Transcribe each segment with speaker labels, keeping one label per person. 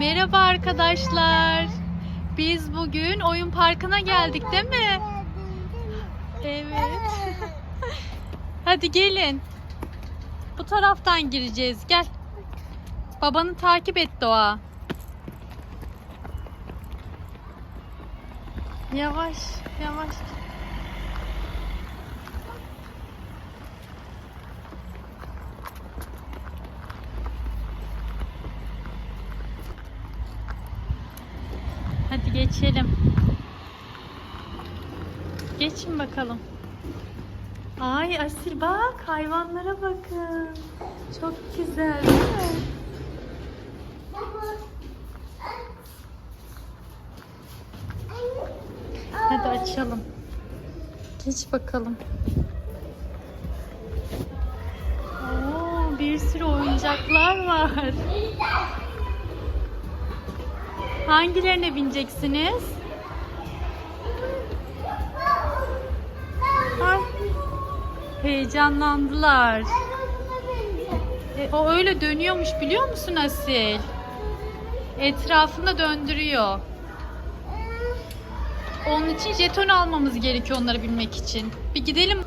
Speaker 1: Merhaba arkadaşlar. Biz bugün oyun parkına geldik değil mi? Evet. Hadi gelin. Bu taraftan gireceğiz. Gel. Babanı takip et Doğa. Yavaş, yavaş. Hadi geçelim. Geçin bakalım. Ay Asil bak hayvanlara bakın. Çok güzel değil mi? Hadi açalım. Geç bakalım. Oo, bir sürü oyuncaklar var. Hangilerine bineceksiniz? Heyecanlandılar. E, o öyle dönüyormuş biliyor musun Asil? Etrafında döndürüyor. Onun için jeton almamız gerekiyor onları binmek için. Bir gidelim.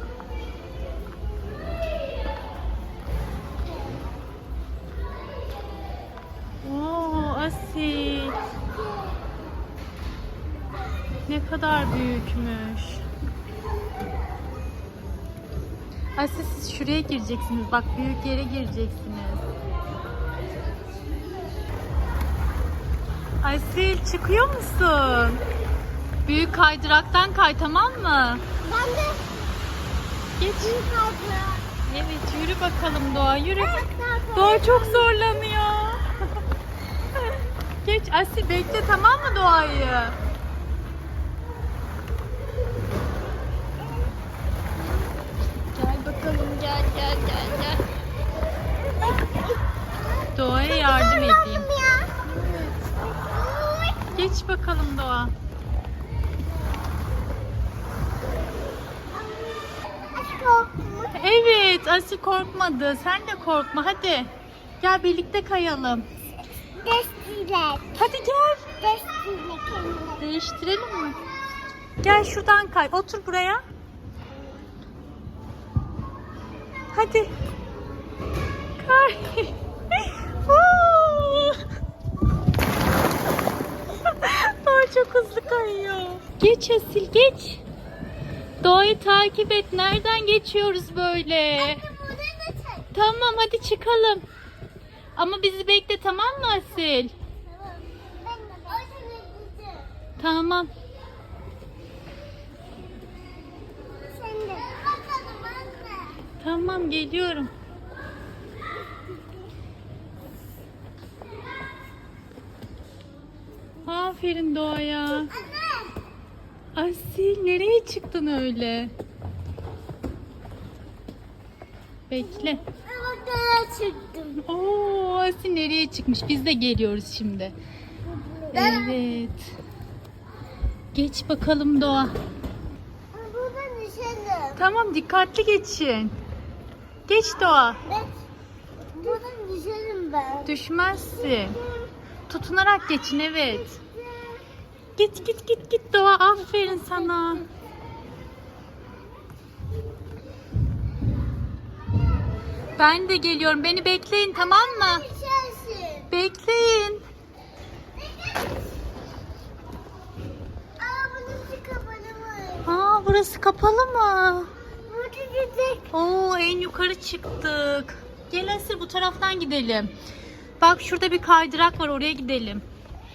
Speaker 1: Kadar büyükmüş. Asil siz şuraya gireceksiniz. Bak büyük yere gireceksiniz. Asil çıkıyor musun? Büyük kaydıraktan kay tamam mı?
Speaker 2: Ben de
Speaker 1: Geç.
Speaker 2: büyük.
Speaker 1: Evet yürü bakalım Doğa yürü.
Speaker 2: Evet.
Speaker 1: Doğa çok zorlanıyor. Geç Asil bekle tamam mı Doğa'yı? Doğa'ya yardım edeyim.
Speaker 2: Ya.
Speaker 1: Geç bakalım Doğa. Evet Asil korkmadı. Sen de korkma hadi. Gel birlikte kayalım.
Speaker 2: Destilek.
Speaker 1: Hadi gel. Değiştirelim mi? Gel şuradan kay. Otur buraya. Hadi. Kay. Doğa çok hızlı kayıyor. Geç Asil geç. Doğayı takip et. Nereden geçiyoruz böyle?
Speaker 2: Çek.
Speaker 1: Tamam hadi çıkalım. Ama bizi bekle tamam mı Asil?
Speaker 2: Tamam. Anne.
Speaker 1: Tamam geliyorum. Aferin Doğa'ya.
Speaker 2: Anne.
Speaker 1: Asil nereye çıktın öyle? Bekle.
Speaker 2: Bakalım çıktım.
Speaker 1: Oo Asil nereye çıkmış? Biz de geliyoruz şimdi. Evet. Geç bakalım Doğa.
Speaker 2: Buradan düşelim.
Speaker 1: Tamam dikkatli geçin. Geç Doğa.
Speaker 2: Evet. Buradan düşelim ben.
Speaker 1: Düşmezsin. Tutunarak geçin evet. Git git git git Doğa aferin sana. Ben de geliyorum. Beni bekleyin tamam mı? Bekleyin.
Speaker 2: Aa burası kapalı mı?
Speaker 1: Aa burası kapalı mı?
Speaker 2: Burada gidecek.
Speaker 1: Oo en yukarı çıktık. Gel Asil bu taraftan gidelim. Bak şurada bir kaydırak var oraya gidelim.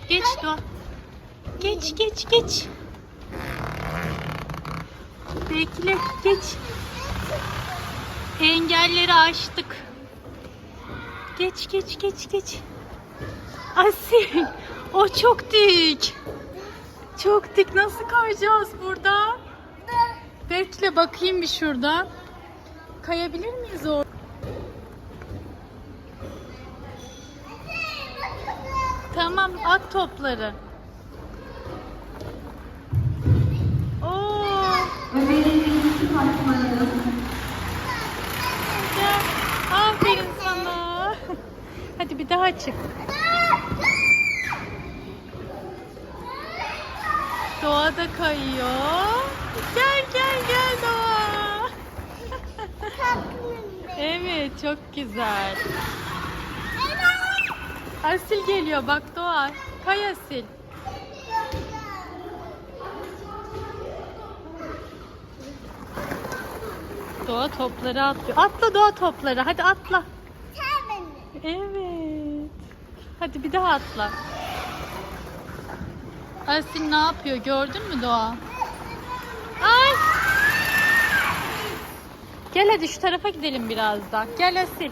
Speaker 1: Geç Doğa. Geç geç geç. Bekle geç. Engelleri aştık. Geç geç geç geç. Asil o çok dik. Çok dik nasıl kayacağız burada? Bekle bakayım bir şuradan. Kayabilir miyiz o? Tamam at topları. Oo. Gel. Aferin sana. Hadi bir daha çık. Doğa da kayıyor. Gel gel gel Doğa. evet çok güzel. Asil geliyor bak Doğa. Kay Asil. Doğa topları atlıyor. Atla Doğa topları. Hadi atla. Evet. Hadi bir daha atla. Asil ne yapıyor gördün mü Doğa? Ay. Gel hadi şu tarafa gidelim biraz da. Gel Asil.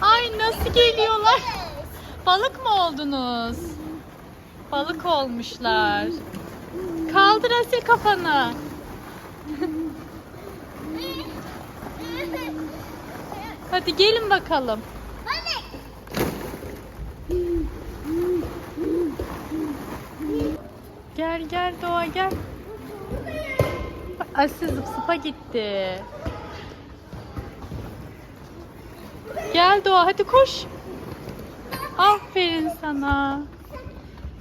Speaker 1: Ay nasıl geliyorlar? Balık mı oldunuz? Balık olmuşlar. Kaldır Asil kafanı. Hadi gelin bakalım. Gel gel Doğa gel. Asil zıp gitti. Gel Doğa hadi koş. Aferin sana.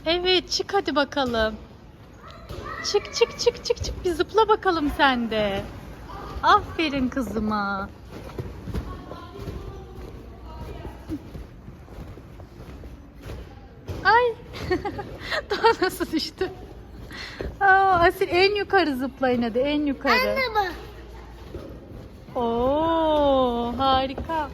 Speaker 1: Evet çık hadi bakalım. Çık çık çık çık çık bir zıpla bakalım sen de. Aferin kızıma. Ay. Daha nasıl düştü? Aa, Asil en yukarı zıplayın hadi en yukarı.
Speaker 2: Anne bak.
Speaker 1: Oo harika.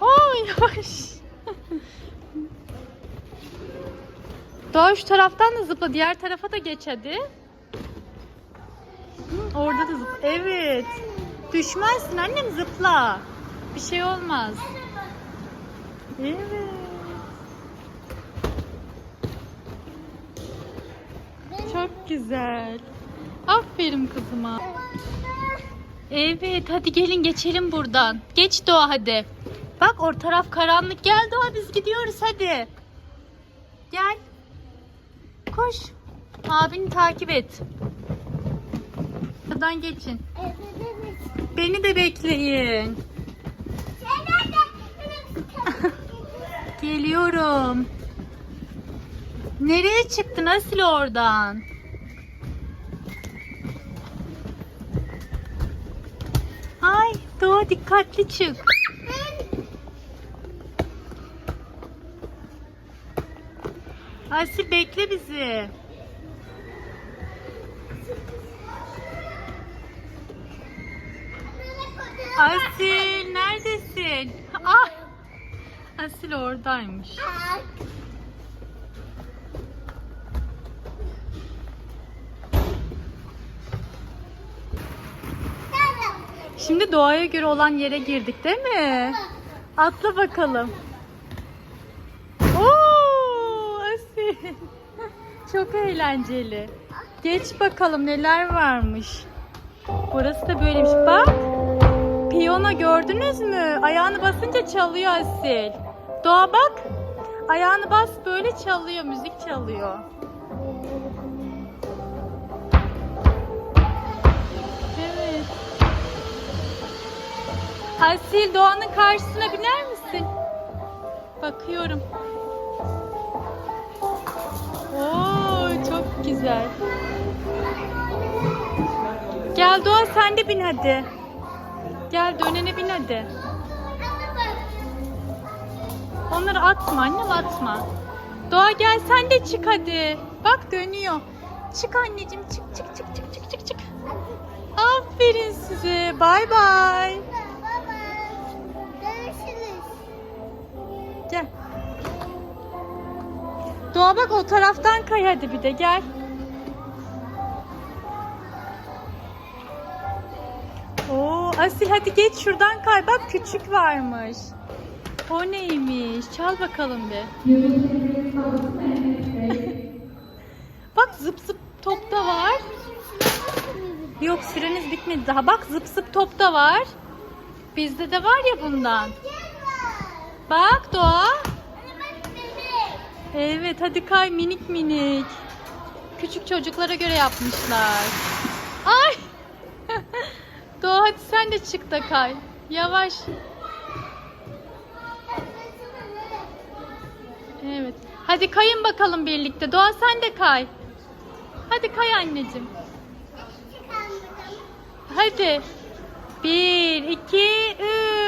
Speaker 1: Oo yavaş. Doğa şu taraftan da zıpla. Diğer tarafa da geç hadi. Orada da zıpla. Evet. Düşmezsin annem zıpla. Bir şey olmaz. Evet. Çok güzel. Aferin kızıma. Evet hadi gelin geçelim buradan. Geç Doğa hadi. Bak o taraf karanlık. Gel Doğa biz gidiyoruz hadi. Gel. Koş. Abini takip et. Buradan geçin. Beni de bekleyin. Geliyorum. Nereye çıktın Asil oradan? Ay Doğa dikkatli çık. Asil bekle bizi. Asil neredesin? Ah! Asil oradaymış. Şimdi doğaya göre olan yere girdik değil mi? Atla bakalım. Oo, Asil. Çok eğlenceli. Geç bakalım neler varmış. Burası da böyleymiş. Bak. Piyano gördünüz mü? Ayağını basınca çalıyor Asil. Doğa bak. Ayağını bas böyle çalıyor. Müzik çalıyor. Evet. Asil Doğan'ın karşısına biner misin? Bakıyorum. Güzel. Gel Doğa sen de bin hadi. Gel dönene bin hadi. Onları atma annem atma. Doğa gel sen de çık hadi. Bak dönüyor. Çık anneciğim çık çık çık çık çık çık çık. Aferin size. Bay bay. Doğa bak o taraftan kay hadi bir de gel. Oo, Asil hadi geç şuradan kay. Bak küçük varmış. O neymiş? Çal bakalım bir. bak zıp zıp top da var. Yok süreniz bitmedi daha. Bak zıp zıp top da var. bizde de var ya bundan. Bak Doğa. Evet hadi kay minik minik. Küçük çocuklara göre yapmışlar. Ay. Doğa hadi sen de çık da kay. Yavaş. Evet. Hadi kayın bakalım birlikte. Doğa sen de kay. Hadi kay anneciğim. Hadi. Bir, iki, üç.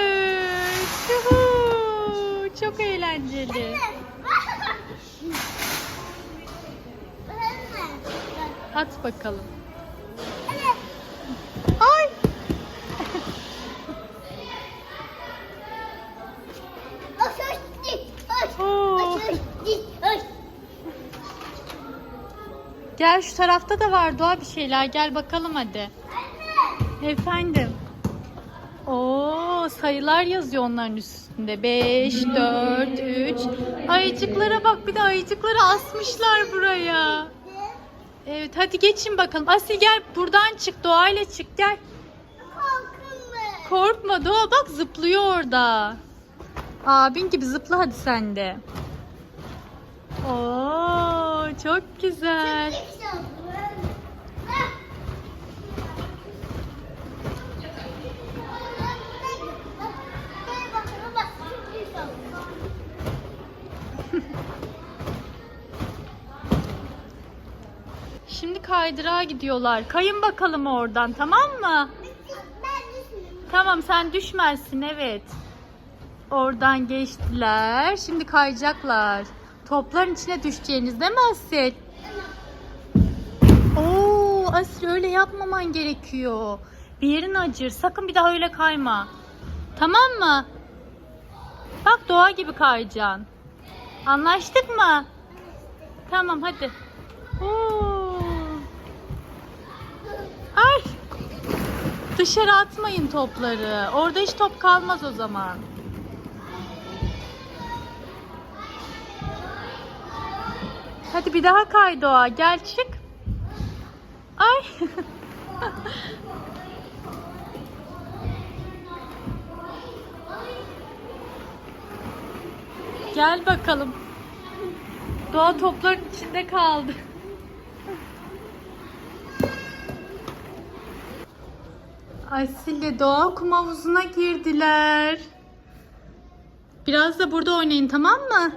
Speaker 1: Çok eğlenceli. At bakalım. Ay. Oo. Gel şu tarafta da var Doğa bir şeyler. Gel bakalım hadi. Efendim. Oo sayılar yazıyor onların üstünde. 5, 4, 3. Ayıcıklara bak bir de ayıcıkları asmışlar buraya. Evet hadi geçin bakalım. Asil gel buradan çık doğayla çık gel. Korkma Doğa bak zıplıyor orada. Abin gibi zıpla hadi sen de. Oo çok güzel. Şimdi kaydırağa gidiyorlar. Kayın bakalım oradan tamam mı? Tamam sen düşmezsin evet. Oradan geçtiler. Şimdi kayacaklar. Topların içine düşeceğiniz değil mi Asil? Oo Asil öyle yapmaman gerekiyor. Bir yerin acır. Sakın bir daha öyle kayma. Tamam mı? Bak doğa gibi kayacaksın. Anlaştık mı? Tamam hadi. Oo. Ay. Dışarı atmayın topları. Orada hiç top kalmaz o zaman. Hadi bir daha kay Doğa. Gel çık. Ay. Gel bakalım. Doğa topların içinde kaldı. Asil'le Doğa kum havuzuna girdiler. Biraz da burada oynayın tamam mı?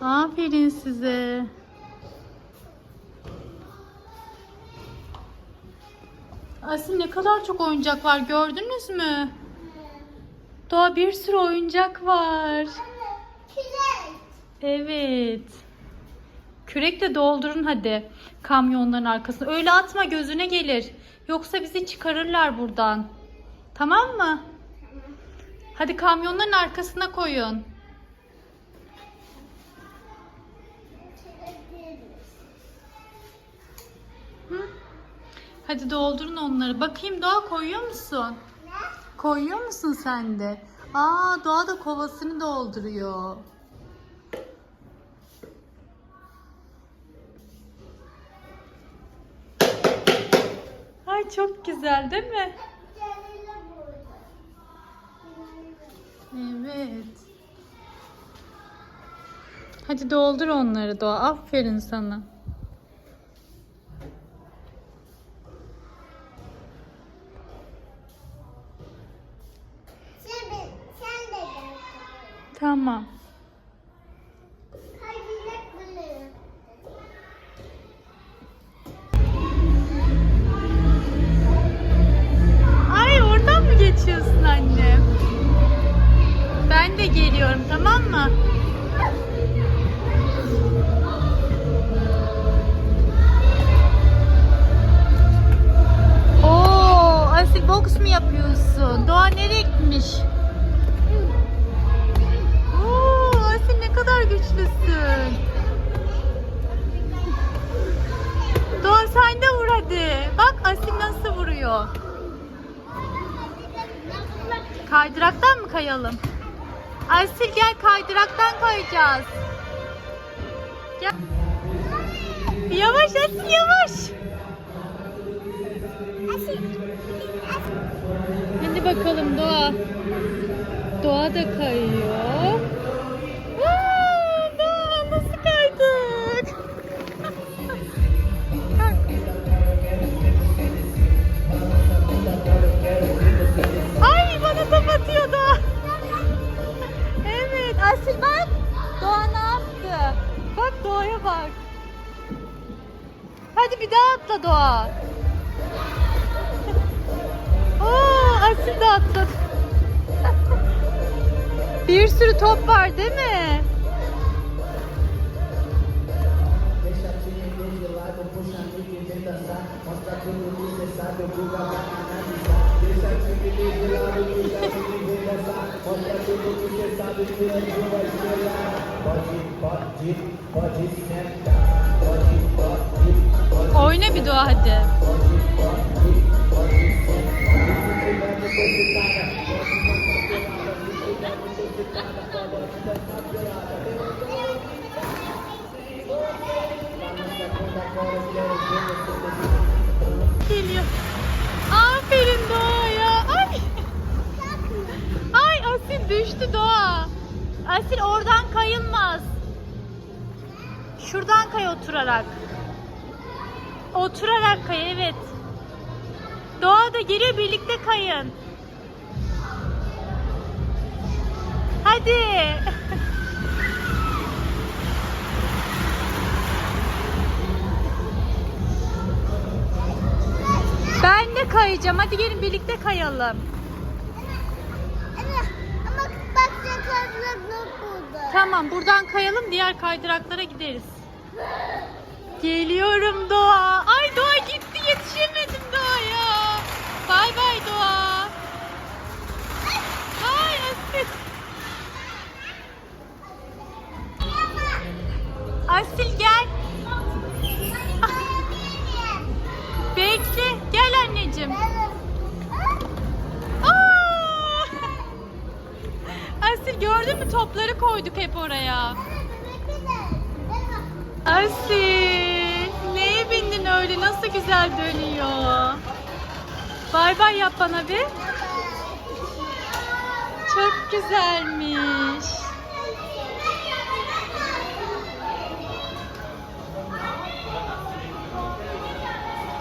Speaker 1: Aferin size. Asil ne kadar çok oyuncak var gördünüz mü? Doğa bir sürü oyuncak var. Evet. Kürekle doldurun hadi kamyonların arkasına. Öyle atma gözüne gelir. Yoksa bizi çıkarırlar buradan. Tamam mı? Hadi kamyonların arkasına koyun. Hı? Hadi doldurun onları. Bakayım Doğa koyuyor musun? Koyuyor musun sen de? Aa Doğa da kovasını dolduruyor. Ay çok güzel değil mi? Evet. Hadi doldur onları Doğa. Aferin sana.
Speaker 2: Sen de, sen de gel.
Speaker 1: Tamam. Boks mu yapıyorsun? Doğa nereye gitmiş? Oo, Asil ne kadar güçlüsün. Doğa sen de vur hadi. Bak Asil nasıl vuruyor. Kaydıraktan mı kayalım? Asil gel kaydıraktan kayacağız. Gel. Yavaş Asil yavaş. Bakalım Doğa. Doğa da kayıyor. Doğa nasıl kaydık? Ay bana atıyor Doğa. Evet Asil. Doğa ne yaptı? Bak Doğa'ya bak. Hadi bir daha atla Doğa. Asil de atladı. Bir sürü top var değil mi?
Speaker 3: Deixa time de lado,
Speaker 1: Geliyor. Aferin Doğa'ya. Ay. Ay Asil düştü Doğa. Asil oradan kayılmaz. Şuradan kay oturarak. Oturarak kay evet. Doğa da geliyor birlikte kayın. Hadi. Ben de kayacağım. Hadi gelin birlikte kayalım. Tamam buradan kayalım diğer kaydıraklara gideriz. Geliyorum Doğa. Ay Doğa gitti yetişemedim Doğa'ya. Bay bay Doğa. Asil gel. Bekle. Gel anneciğim. Asil gördün mü topları koyduk hep oraya. Asil neye bindin öyle nasıl güzel dönüyor. Bay bay yap bana bir. Çok güzelmiş.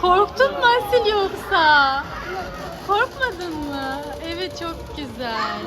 Speaker 1: Korktun mu Asil yoksa? Korkmadın mı? Evet çok güzel.